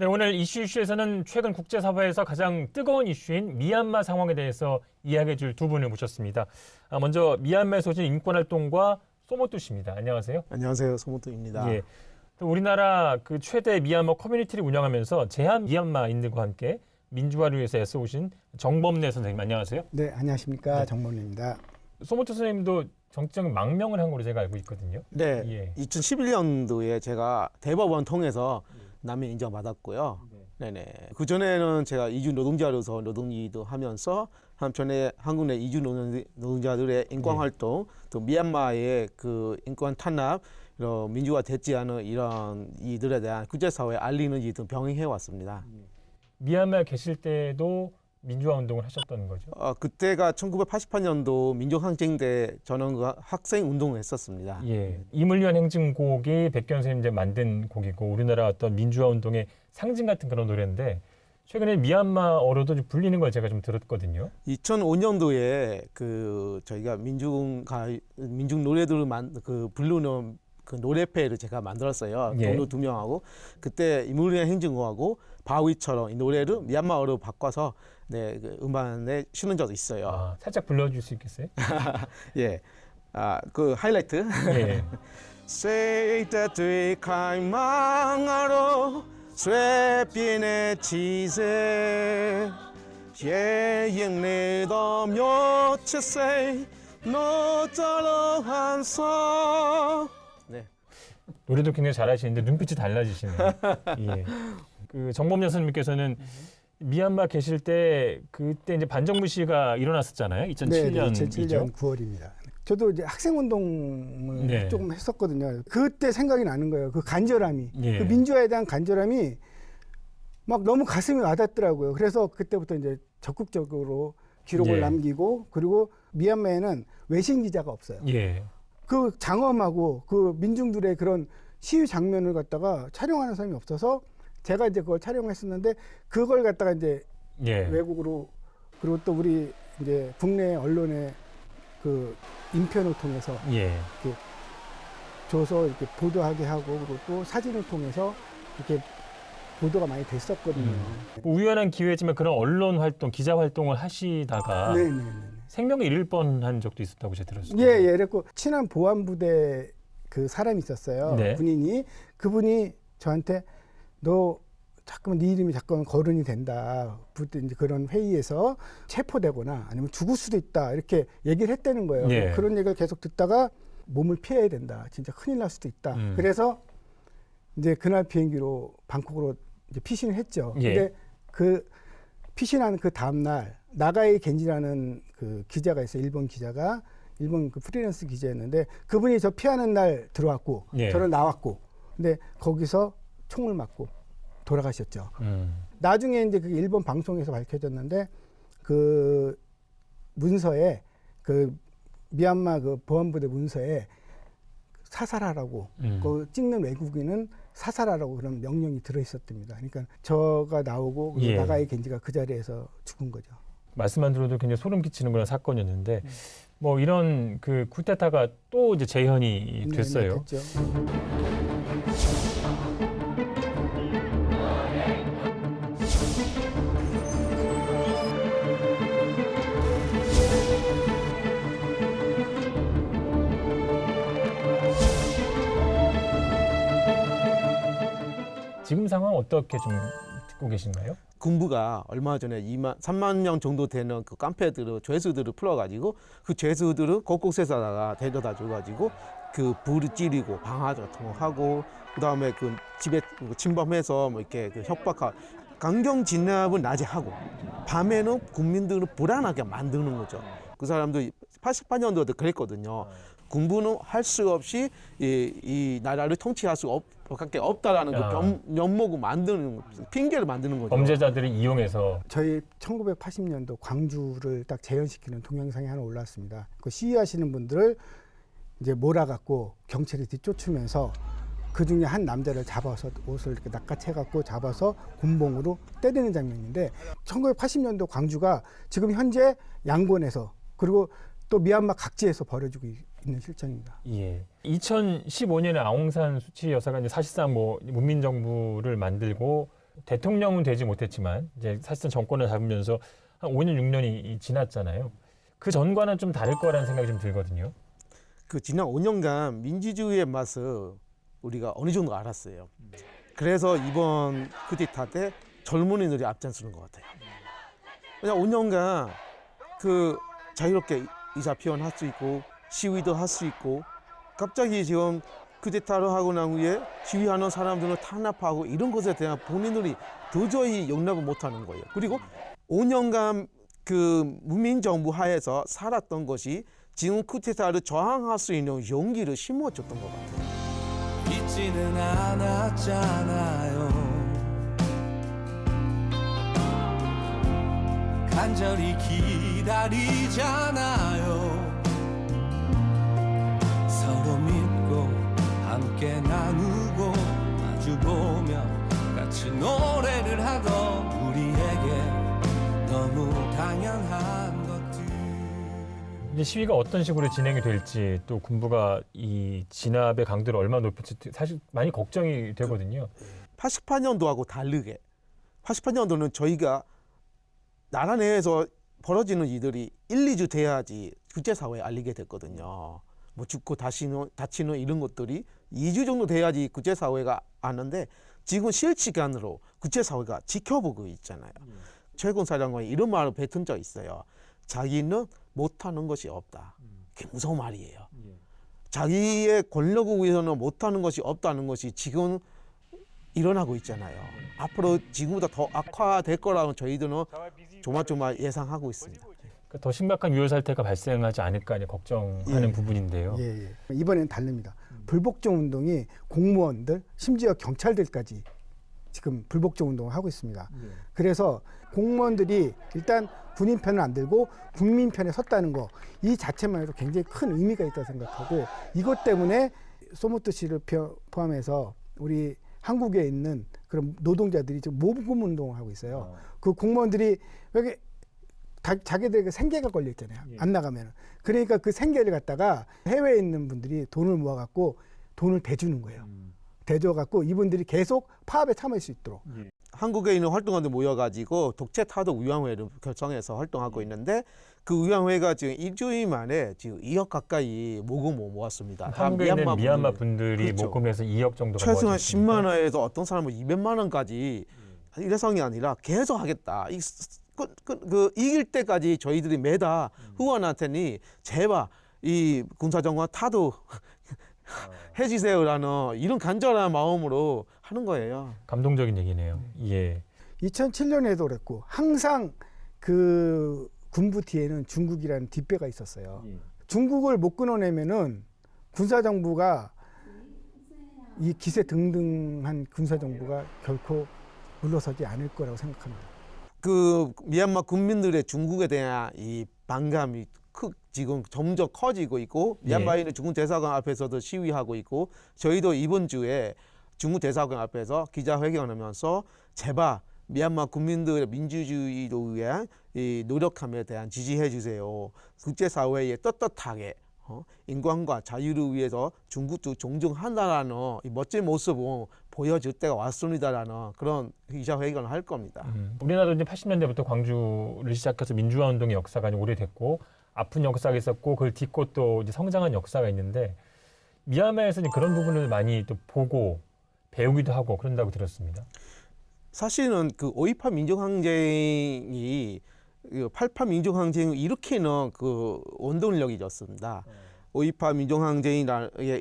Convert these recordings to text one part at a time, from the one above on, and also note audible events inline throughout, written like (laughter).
네, 오늘 이슈 이슈에서는 최근 국제사회에서 가장 뜨거운 이슈인 미얀마 상황에 대해서 이야기해 줄 두 분을 모셨습니다. 아, 먼저 미얀마에 소진 인권활동가 소모토 씨입니다. 안녕하세요. 안녕하세요. 소모토입니다. 예. 또 우리나라 그 최대 미얀마 커뮤니티를 운영하면서 제한 미얀마인들과 함께 민주화를 위해서 애써오신 정범래 선생님 안녕하세요. 네, 안녕하십니까 네. 정범입니다. 소모토 선생님도 정치적 망명을 한 걸로 제가 알고 있거든요. 네. 예. 2011년도에 제가 대법원 통해서 난민 인정받았고요. 네 네. 그 전에는 제가 이주 노동자로서 노동 일도 하면서 한편에 한국 내 이주 노동- 노동자들의 인권 예. 활동, 또 미얀마의 그 인권 탄압, 이런 민주화 됐지 않은 이런 이들에 대한 국제사회에 알리는 일등 병행해 왔습니다. 미얀마에 계실 때도 민주화 운동을 하셨던 거죠. 어, 그때가 1988년도 민족항쟁 때 저는 그 학생 운동을 했었습니다. 예. 이물리한 행진곡이 백경 선생님 이제 만든 곡이고 우리나라 어떤 민주화 운동의 상징 같은 그런 노래인데 최근에 미얀마어로도 좀 불리는 걸 제가 좀 들었거든요. 2005년도에 그 저희가 민중 가 민중 노래들을 만 그 부르는 그 노래패를 제가 만들었어요. 예. 동료 두 명하고 그때 이물리한 행진곡하고 바위처럼 이 노래를 미얀마어로 바꿔서 네, 그 음반에 실은 적도 있어요. 아, 살짝 불러줄 수 있겠어요? (laughs) 예. 아, 그 하이라이트. 예. 세이타 트위카이 망아로 쇠빈의 지세 예잉리더 묘치세 너자로 한서 네. 노래도 굉장히 잘하시는데 눈빛이 달라지시네요. (laughs) 예. 그 정범여 선생님께서는 미얀마 계실 때 그때 이제 반정부 시가 일어났었잖아요. 2007년이죠. 2007년 9월입니다. 저도 이제 학생 운동을 네. 조금 했었거든요. 그때 생각이 나는 거예요. 그 간절함이, 예. 그 민주화에 대한 간절함이 막 너무 가슴이 와닿더라고요. 그래서 그때부터 이제 적극적으로 기록을 예. 남기고 그리고 미얀마에는 외신 기자가 없어요. 예. 그 장엄하고 그 민중들의 그런 시위 장면을 갖다가 촬영하는 사람이 없어서 제가 이제 그걸 촬영했었는데 그걸 갖다가 이제 예. 외국으로 그리고 또 우리 이제 국내 언론의 그 인편을 통해서 예. 줘서 이렇게 보도하게 하고 그리고 또 사진을 통해서 이렇게 보도가 많이 됐었거든요. 음. 뭐 우연한 기회지만 그런 언론 활동, 기자 활동을 하시다가 네네네. 생명을 잃을 뻔한 적도 있었다고 제가 들었어요. 예, 예. 그랬고 친한 보안부대 그 사람이 있었어요. 네. 군인이 그분이 저한테 너 자꾸만 네 이름이 자꾸만 거론이 된다. 이제 그런 회의에서 체포되거나 아니면 죽을 수도 있다. 이렇게 얘기를 했다는 거예요. 예. 그런 얘기를 계속 듣다가 몸을 피해야 된다. 진짜 큰일 날 수도 있다. 음. 그래서 이제 그날 비행기로 방콕으로 이제 피신을 했죠. 예. 근데 그 피신한 그 다음 날 나가이 겐지라는 그 기자가 있어요. 일본 기자가 일본 그 프리랜서 기자였는데 그분이 저 피하는 날 들어왔고 예. 저는 나왔고 근데 거기서 총을 맞고 돌아가셨죠. 음. 나중에 이제 그 일본 방송에서 밝혀졌는데 그 문서에 그 미얀마 그 보안부대 문서에 사살하라고 음. 그 찍는 외국인은 사살하라고 그런 명령이 들어 있었답니다. 그러니까 저가 나오고 그 예. 나가의 겐지가 그 자리에서 죽은 거죠. 말씀만 들어도 굉장히 소름 끼치는 그런 사건이었는데 음. 뭐 이런 그 쿠데타가 또 이제 재현이 네, 됐어요. 네, 됐 지금 상황 어떻게 좀 듣고 계신가요? 군부가 얼마 전에 2만 3만 명 정도 되는 그 깡패들을 죄수들을 풀어가지고 그 죄수들을 곳곳에다가 데려다 줘가지고 그 불을 찌르고 방화 같은 거 하고 그 다음에 그 집에 침범해서 뭐 이렇게 그 협박하 강경 진압은 낮에 하고 밤에는 국민들을 불안하게 만드는 거죠. 그 사람도 88년도에도 그랬거든요. 군부는 할 수 없이 이, 이 나라를 통치할 수 없, 밖에 없다라는 그 아. 변, 면목을 만드는 핑계를 만드는 거죠. 범죄자들을 이용해서 저희 1980년도 광주를 딱 재현시키는 동영상이 하나 올라왔습니다. 그 시위하시는 분들을 이제 몰아갖고 경찰이 뒤쫓으면서 그 중에 한 남자를 잡아서 옷을 이렇게 낚아채갖고 잡아서 군봉으로 때리는 장면인데 1980년도 광주가 지금 현재 양곤에서 그리고 또 미얀마 각지에서 벌어지고 있- 있는 실정입니다. 예. 2015년에 아웅산 수치 여사가 이제 사실상 뭐 문민 정부를 만들고 대통령은 되지 못했지만 이제 사실상 정권을 잡으면서 한 5년 6년이 지났잖아요. 그 전과는 좀 다를 거라는 생각이 좀 들거든요. 그 지난 5년간 민주주의의 맛을 우리가 어느 정도 알았어요. 그래서 이번 쿠데타 때 젊은이들이 앞장서는 것 같아요. 그냥 5년간 그 자유롭게 의사 표현할 수 있고 시위도 할 수 있고 갑자기 지금 쿠데타를 하고 난 후에 시위하는 사람들을 탄압하고 이런 것에 대한 본인들이 도저히 용납을 못하는 거예요. 그리고 5년간 그 문민 정부 하에서 살았던 것이 지금 쿠데타를 저항할 수 있는 용기를 심어줬던 것 같아요. 잊지는 않았잖아요 간절히 기다리잖아요 서로 믿고 함께 나누고 마주보며 같이 노래를 하던 우리에게 너무 당연한 것들 이제 시위가 어떤 식으로 진행이 될지 또 군부가 이 진압의 강도를 얼마나 높일지 사실 많이 걱정이 되거든요. 88년도하고 다르게 88년도는 저희가 나라 내에서 벌어지는 일들이 1, 2주 돼야지 국제사회에 알리게 됐거든요. 뭐 죽고 다시는, 다치는 이런 것들이 2주 정도 돼야지 국제사회가 아는데 지금 실시간으로 국제사회가 지켜보고 있잖아요. 최근 사령관이 이런 말을 뱉은 적 있어요. 자기는 못하는 것이 없다. 그게 무서운 말이에요. 자기의 권력을 위해서는 못하는 것이 없다는 것이 지금 일어나고 있잖아요. 앞으로 지금보다 더 악화될 거라고 저희들은 조마조마 예상하고 있습니다. 그러니까 더 심각한 유혈 사태가 발생하지 않을까 이제 걱정하는 예. 부분인데요. 예, 예. 이번에는 다릅니다. 불복종 운동이 공무원들 심지어 경찰들까지 지금 불복종 운동을 하고 있습니다. 그래서 공무원들이 일단 군인 편을 안 들고 국민 편에 섰다는 거 이 자체만 해도 굉장히 큰 의미가 있다고 생각하고 이것 때문에 소모토 씨를 표- 포함해서 우리 한국에 있는 그런 노동자들이 지금 모금 운동을 하고 있어요. 그 공무원들이 여기 다- 자기들에게 생계가 걸려 있잖아요. 안 나가면. 그러니까 그 생계를 갖다가 해외에 있는 분들이 돈을 모아 갖고 돈을 대주는 거예요. 대줘 갖고 이분들이 계속 파업에 참여할 수 있도록. 한국에 있는 활동가들 모여가지고 독재 타도 위원회를 결성해서 활동하고 있는데 그 위원회가 지금 일주일 만에 지금 2억 가까이 모금을 모았습니다. 다 한국에 있는 미얀마 분들이. 분들이 그렇죠. 모금해서 2억 정도가 최소한 모아졌으니까. 10만 원에서 어떤 사람은 200만 원까지 일회성이 아니라 계속 하겠다. 이 스- 그, 그, 그 이길 때까지 저희들이 매다 후원한테니 제발 이 군사정권 타도 (laughs) 해주세요라는 이런 간절한 마음으로 하는 거예요. 감동적인 얘기네요. 음. 예. 2007년에도 그랬고 항상 그 군부 뒤에는 중국이라는 뒷배가 있었어요. 중국을 못 끊어내면은 군사 정부가 이 기세 등등한 군사 정부가 결코 물러서지 않을 거라고 생각합니다. 그 미얀마 국민들의 중국에 대한 이 반감이 크, 지금 점점 커지고 있고 미얀마에 있는 중국 대사관 앞에서도 시위하고 있고 저희도 이번 주에 중국 대사관 앞에서 기자회견하면서 제발 미얀마 국민들의 민주주의를 위한 이 노력함에 대한 지지해 주세요. 국제사회에 떳떳하게 어? 인권과 자유를 위해서 중국도 존중한다라는 이 멋진 모습을 보여줄 때가 왔습니다라는 그런 기자회견을 할 겁니다. 음, 우리나라도 이제 80년대부터 광주를 시작해서 민주화 운동의 역사가 오래됐고 아픈 역사가 있었고 그걸 딛고 또 이제 성장한 역사가 있는데 미얀마에서 이제 그런 부분을 많이 또 보고 배우기도 하고 그런다고 들었습니다. 사실은 그5.18 민족항쟁이 88 민족항쟁을 일으키는 그 원동력이었습니다. 5.18 민족항쟁이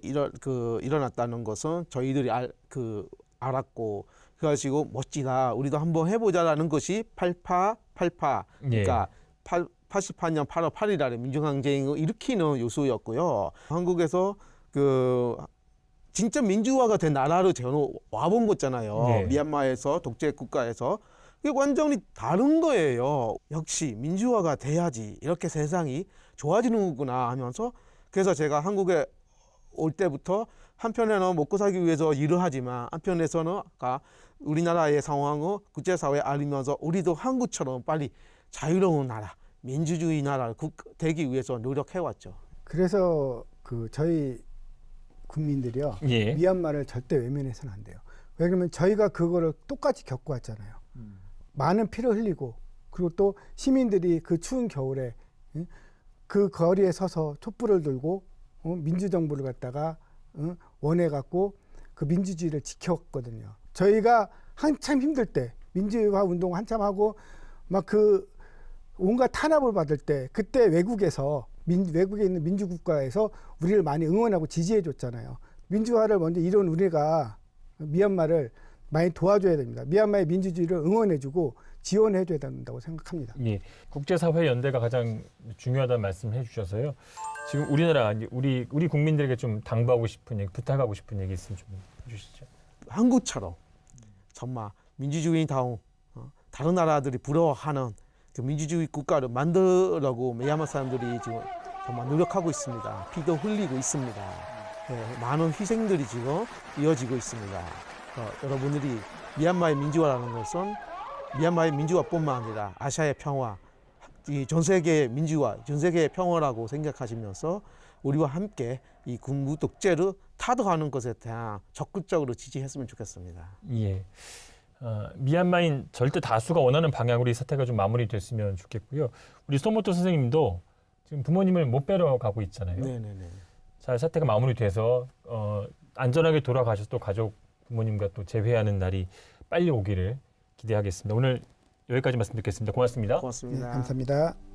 일어, 그 일어났다는 것은 저희들이 알, 그 알았고 그래가지고 멋지다 우리도 한번 해보자라는 것이 88 88 그러니까 8, 88년 8월 8일날에 민족항쟁을 일으키는 요소였고요. 한국에서 그 진짜 민주화가 된 나라로 저는 와본 거잖아요. 네. 미얀마에서 독재 국가에서 이게 완전히 다른 거예요. 역시 민주화가 돼야지 이렇게 세상이 좋아지는구나 하면서 그래서 제가 한국에 올 때부터 한편에는 먹고 살기 위해서 일을 하지만 한편에서는 아까 우리나라의 상황을 국제사회에 알리면서 우리도 한국처럼 빨리 자유로운 나라, 민주주의 나라를 국- 되기 위해서 노력해왔죠. 그래서 그 저희 국민들이요 예. 미얀마를 절대 외면해서는 안 돼요. 왜 그러면 저희가 그거를 똑같이 겪고 왔잖아요. 많은 피를 흘리고 그리고 또 시민들이 그 추운 겨울에 응? 그 거리에 서서 촛불을 들고 어? 민주정부를 갖다가 응? 원해 갖고 그 민주주의를 지켰거든요. 저희가 한참 힘들 때 민주화 운동 한참 하고 막 그 온갖 탄압을 받을 때 그때 외국에서 민, 외국에 있는 민주국가에서 우리를 많이 응원하고 지지해 줬잖아요. 민주화를 먼저 이룬 우리가 미얀마를 많이 도와줘야 됩니다. 미얀마의 민주주의를 응원해주고 지원해줘야 된다고 생각합니다. 예, 국제사회 연대가 가장 중요하다는 말씀을 해주셔서요. 지금 우리나라 우리 우리 국민들에게 좀 당부하고 싶은 얘기, 부탁하고 싶은 얘기 있으면 좀 해주시죠. 한국처럼 정말 민주주의다운 어, 다른 나라들이 부러워하는 그 민주주의 국가를 만들려고 미얀마 사람들이 지금 정말 노력하고 있습니다. 피도 흘리고 있습니다. 예, 많은 희생들이 지금 이어지고 있습니다. 어, 여러분들이 미얀마의 민주화라는 것은 미얀마의 민주화뿐만 아니라 아시아의 평화, 이 전 세계의 민주화, 전 세계의 평화라고 생각하시면서 우리와 함께 이 군부 독재를 타도하는 것에 대한 적극적으로 지지했으면 좋겠습니다. 예. 어, 미얀마인 절대 다수가 원하는 방향으로 이 사태가 좀 마무리됐으면 좋겠고요. 우리 소모토 선생님도 지금 부모님을 못 뵈러 가고 있잖아요. 네네네. 잘 사태가 마무리돼서 어, 안전하게 돌아가셔서 또 가족 부모님과 또 재회하는 날이 빨리 오기를 기대하겠습니다. 오늘 여기까지 말씀 듣겠습니다. 고맙습니다. 네, 고맙습니다. 감사합니다.